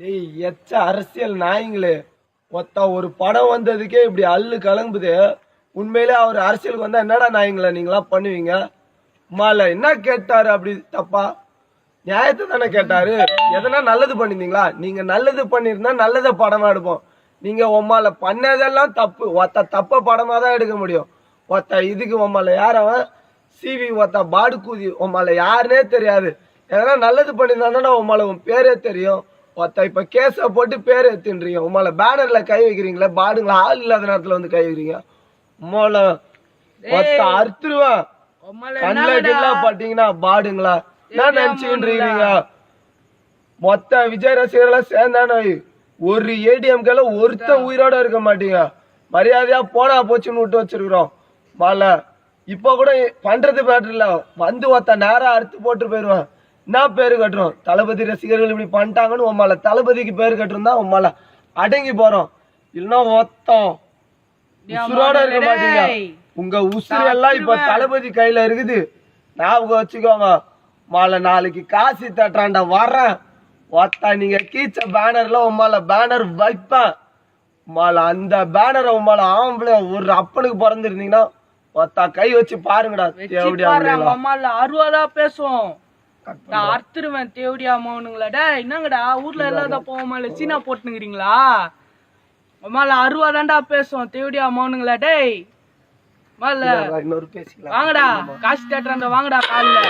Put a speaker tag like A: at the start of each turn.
A: டேய் எச்ச அரசியல் நாயங்களே. ஒத்த ஒரு படம் வந்ததுக்கே இப்படி அல்லு கலங்குது உண்மையிலே அவர் அரசியலுக்கு வந்தால் என்னடா நாய்ங்களா நீங்களாம் பண்ணுவீங்க? மால என்ன கேட்டார் அப்படி தப்பா? நியாயத்தை தானே கேட்டாரு. எதனா நல்லது பண்ணிருந்தீங்களா? நீங்க நல்லது பண்ணிருந்தா நல்லதை படமா எடுப்போம். நீங்க உம்மால பண்ணதெல்லாம் தப்பு. ஒத்த தப்ப படமா தான் எடுக்க முடியும். ஒத்த இதுக்கு உம்மால யார் அவன்? சிவி ஒத்த பாடுக்கூதி. உம்மால யாருனே தெரியாது. எதனா நல்லது பண்ணியிருந்தாங்கன்னா உம்மால உன் பேரே தெரியும். ஒத்த இப்ப கேஸ போட்டு பேர் எடுத்துன்றீங்க உம்மால பேனர்ல கை வைக்கிறீங்களே பாடுங்களா? ஆள் இல்லாத நேரத்துல வந்து கை வைக்கிறீங்க. உம்மால ஒத்த அறுத்துருவேன் கண்ணில் கில்லா பாத்தீங்கன்னா பாடுங்களா? என்ன நினைச்சுக்கின்றீங்க? மொத்த விஜய் ரசிகர்லாம் சேர்ந்தானே. ஒரு ஏடிஎம்கெல்லாம் ஒருத்தன் உயிரோட இருக்க மாட்டீங்க. மரியாதையா போனா போச்சுன்னு விட்டு வச்சிருக்கிறோம். மால இப்போ கூட பண்றது மேட்டர் இல்ல. வந்து ஒத்த நேரம் அறுத்து போட்டு போயிருவேன். என்ன பேரு கட்டுறோம். தளபதி ரசிகர்கள் இப்படி பண்ணிட்டாங்கன்னு உம்மால தளபதிக்கு பேரு கட்டிருந்தா உம்மால அடங்கி போறோம். இல்லைன்னா மொத்தம் உசுரோட இருக்க மாட்டீங்க. உங்க உசுறு எல்லாம் இப்ப தளபதி கையில இருக்குது. ஞாபகம் வச்சுக்கோங்க. மாலை நாளைக்கு காசு தட்டுறான்டா வர்றேன். ஒத்தா நீங்க கீச்ச பேனர்ல உமால பேனர் வைப்பேன். மாலை அந்த பேனரை உமால ஆம்பளை ஒரு அப்பனுக்கு பிறந்திருந்தீங்கன்னா ஒத்தா கை வச்சு பாருங்கடா. எப்படி
B: அறுபதா பேசுவோம். நான் அறுத்துருவேன் தேவடியா மௌனுங்களா டேய் என்னங்கடா ஊர்ல இல்லாத போமால சீனா போட்டுனுங்கிறீங்களா? அம்மால அறுபதாண்டா பேசுவோம் தேவடியா மௌனுங்களா டேய். வாங்கடா காசு தேட்டர் வாங்கடா காலில்.